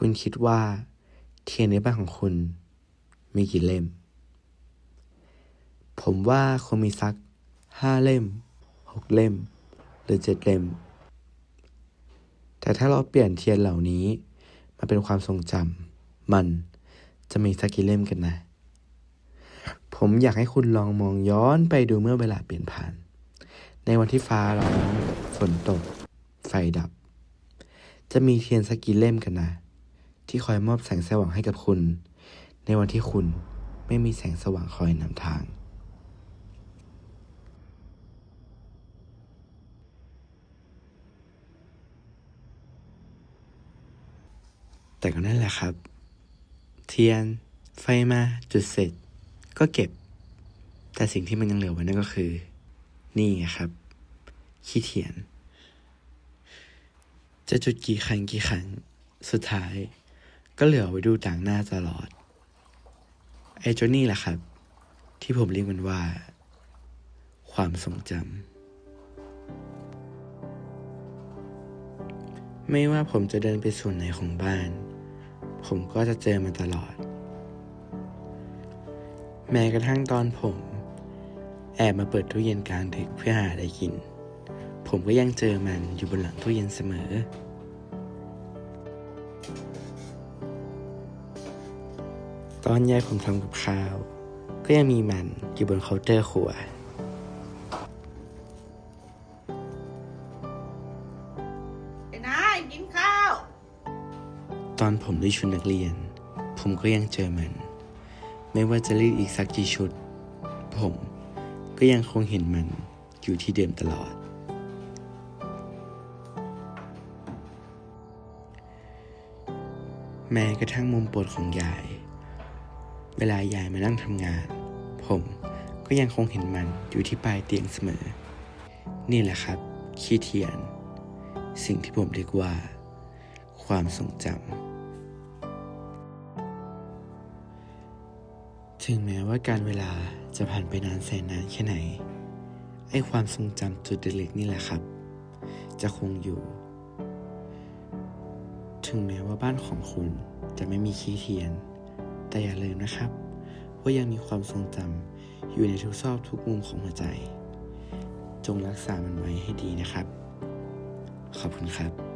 คุณคิดว่า เทียนในบ้านของคุณมีกี่เล่ม ผมว่าคงมีสักห้าเล่มหกเล่ม หรือเจ็ดเล่ม แต่ถ้าเราเปลี่ยนเทียนเหล่านี้มาเป็นความทรงจำมันจะมีสักกี่เล่มกันนะ ผมอยากให้คุณลองมองย้อนไปดูเมื่อเวลาเปลี่ยนผ่าน ในวันที่ฟ้าร้องฝนตก ไฟดับ จะมีเทียนสักกี่เล่มกันนะ ที่คอยมอบแสงสว่างให้กับคุณ ในวันที่คุณไม่มีแสงสว่างคอยนำทางแต่ก็นั่นแหละครับ เทียน ไฟมาจุดเสร็จ ก็เก็บ แต่สิ่งที่มันยังเหลือไว้นั่นก็คือ นี่ไงครับ ขี้เทียน จะจุดกี่ครั้งกี่ครั้ง สุดท้าย ก็เหลือไว้ดูต่างหน้าตลอด ไอ้เจ้านี่แหละครับ ที่ผมเรียกมันว่า ความทรงจำไม่ว่าผมจะเดินไปส่วนไหนของบ้าน ผมก็จะเจอมันตลอด แม้กระทั่งตอนผม แอบมาเปิดตู้เย็นกลางดึกเพื่อหาอะไรกิน ผมก็ยังเจอมันอยู่บนหลังตู้เย็นเสมอ ตอนยายผมทำกับข้าว ก็ยังมีมันอยู่บนเคาน์เตอร์ครัว ไอ้นายกินข้าว ตอนผมได้ชุดนักเรียน ผมก็ยังเจอมัน ไม่ว่าจะรีดอีกสักกี่ชุด ผมก็ยังคงเห็นมันอยู่ที่เดิมตลอด แม้กระทั่งมุมโปรดของยาย เวลายายมานั่งทำงาน ผมก็ยังคงเห็นมันอยู่ที่ปลายเตียงเสมอ นี่แหละครับ ขี้เทียน สิ่งที่ผมเรียกว่า ความทรงจำถึงแม้ว่าการเวลาจะผ่านไปนานแสนนานแค่ไหนไอ้ความทรงจำจุดเล็กๆนี่แหละครับ จะคงอยู่ ถึงแม้ว่าบ้านของคุณจะไม่มีขี้เทียน แต่อย่าลืมนะครับ ว่ายังมีความทรงจำอยู่ในทุกซอกทุกมุมของหัวใจ จงรักษามันไว้ให้ดีนะครับ ขอบคุณครับ